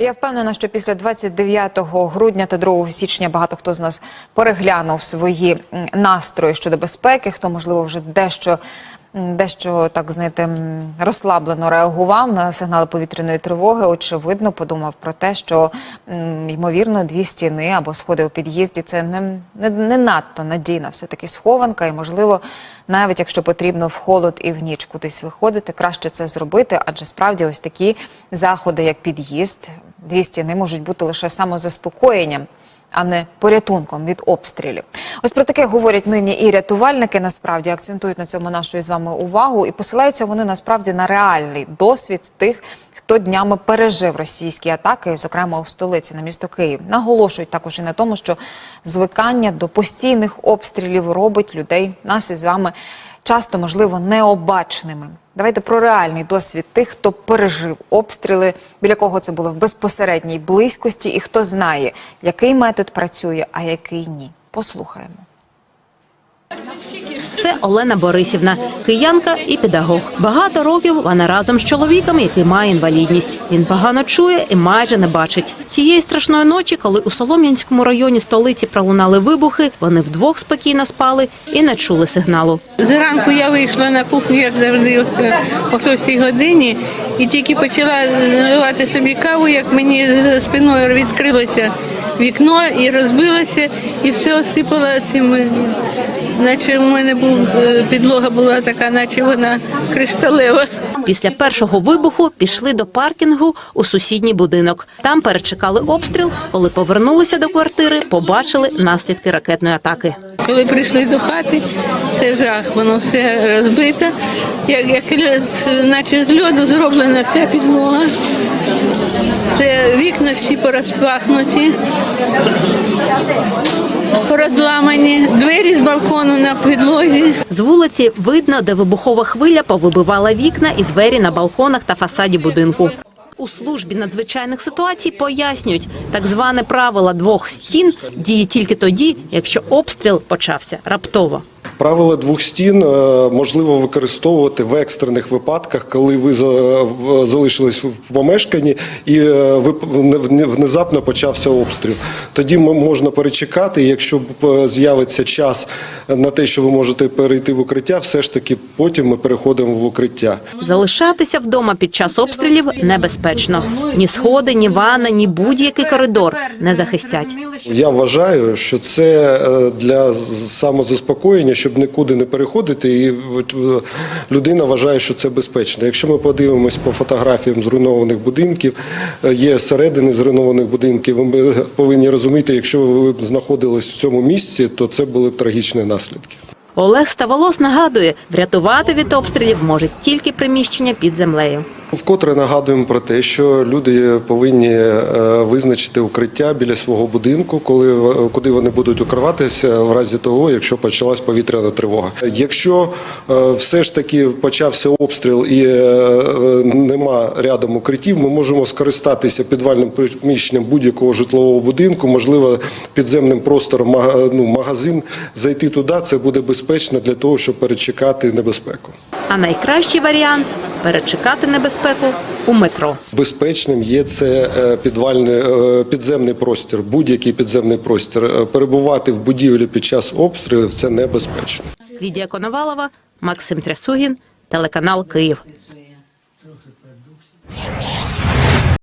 Я впевнена, що після 29 грудня та 2 січня багато хто з нас переглянув свої настрої щодо безпеки, хто можливо вже дещо. Дещо так знаєте розслаблено реагував на сигнали повітряної тривоги. Очевидно, подумав про те, що ймовірно дві стіни або сходи у під'їзді це не, не, не надто надійна все таки схованка, і можливо, навіть якщо потрібно в холод і в ніч кудись виходити, краще це зробити, адже справді ось такі заходи, як під'їзд, дві стіни можуть бути лише самозаспокоєнням. А не порятунком від обстрілів. Ось про таке говорять нині і рятувальники. Насправді акцентують на цьому нашу з вами увагу, і посилаються вони насправді на реальний досвід тих, хто днями пережив російські атаки, зокрема у столиці на місто Київ. Наголошують також і на тому, що звикання до постійних обстрілів робить людей нас із вами часто, можливо, необачними. Давайте про реальний досвід тих, хто пережив обстріли, біля кого це було в безпосередній близькості, і хто знає, який метод працює, а який ні. Послухаємо. Це Олена Борисівна, киянка і педагог. Багато років вона разом з чоловіком, який має інвалідність. Він погано чує і майже не бачить. Тієї страшної ночі, коли у Солом'янському районі столиці пролунали вибухи, вони вдвох спокійно спали і не чули сигналу. Зранку я вийшла на кухню, як завжди, о- о 6 годині, і тільки почала наливати собі каву, як мені за спиною відкрилося вікно і розбилося, і все осипало цим. е, Наче у мене був е, підлога була така, наче вона кришталева. Після першого вибуху пішли до паркінгу у сусідній будинок. Там перечекали обстріл. Коли повернулися до квартири, побачили наслідки ракетної атаки. Коли прийшли до хати, це жах, воно все розбито, як, як наче з льоду зроблена вся підлога. Вікна всі порозпахнуті, порозламані, двері з балкону на підлозі. З вулиці видно, де вибухова хвиля повибивала вікна і двері на балконах та фасаді будинку. У службі надзвичайних ситуацій пояснюють, так зване правило двох стін діє тільки тоді, якщо обстріл почався раптово. Правило двох стін е, можливо використовувати в екстрених випадках, коли ви за- залишились в помешканні і е, внезапно почався обстріл. Тоді можна перечекати. Якщо е, з'явиться час на те, що ви можете перейти в укриття, все ж таки потім ми переходимо в укриття. Залишатися вдома під час обстрілів небезпечно. Ні сходи, ні ванна, ні будь-який коридор не захистять. Я вважаю, що це для самозаспокоєння, щоб нікуди не переходити, і е, людина вважає, що це безпечно. Якщо ми подивимось по фотографіям зруйнованих будинків, е, є середини зруйнованих будинків. Ми повинні розуміти, якщо ви знаходились в цьому місці, то це були б трагічні наслідки. Олег Ставолос нагадує, врятувати від обстрілів може тільки приміщення під землею. Вкотре нагадуємо про те, що люди повинні е, визначити укриття біля свого будинку, коли куди вони будуть укриватися в разі того, якщо почалась повітряна тривога. Якщо е, все ж таки почався обстріл і е, нема рядом укриттів, ми можемо скористатися підвальним приміщенням будь-якого житлового будинку, можливо, підземним простором ну, магазин, зайти туди. Це буде безпечно для того, щоб перечекати небезпеку. А найкращий варіант перечекати небезпеку у метро. Безпечним є це е, підвальний е, підземний простір, будь-який підземний простір. Е, Перебувати в будівлі під час обстрілів це небезпечно. Лідія Коновалова, Максим Трясугін, телеканал Київ.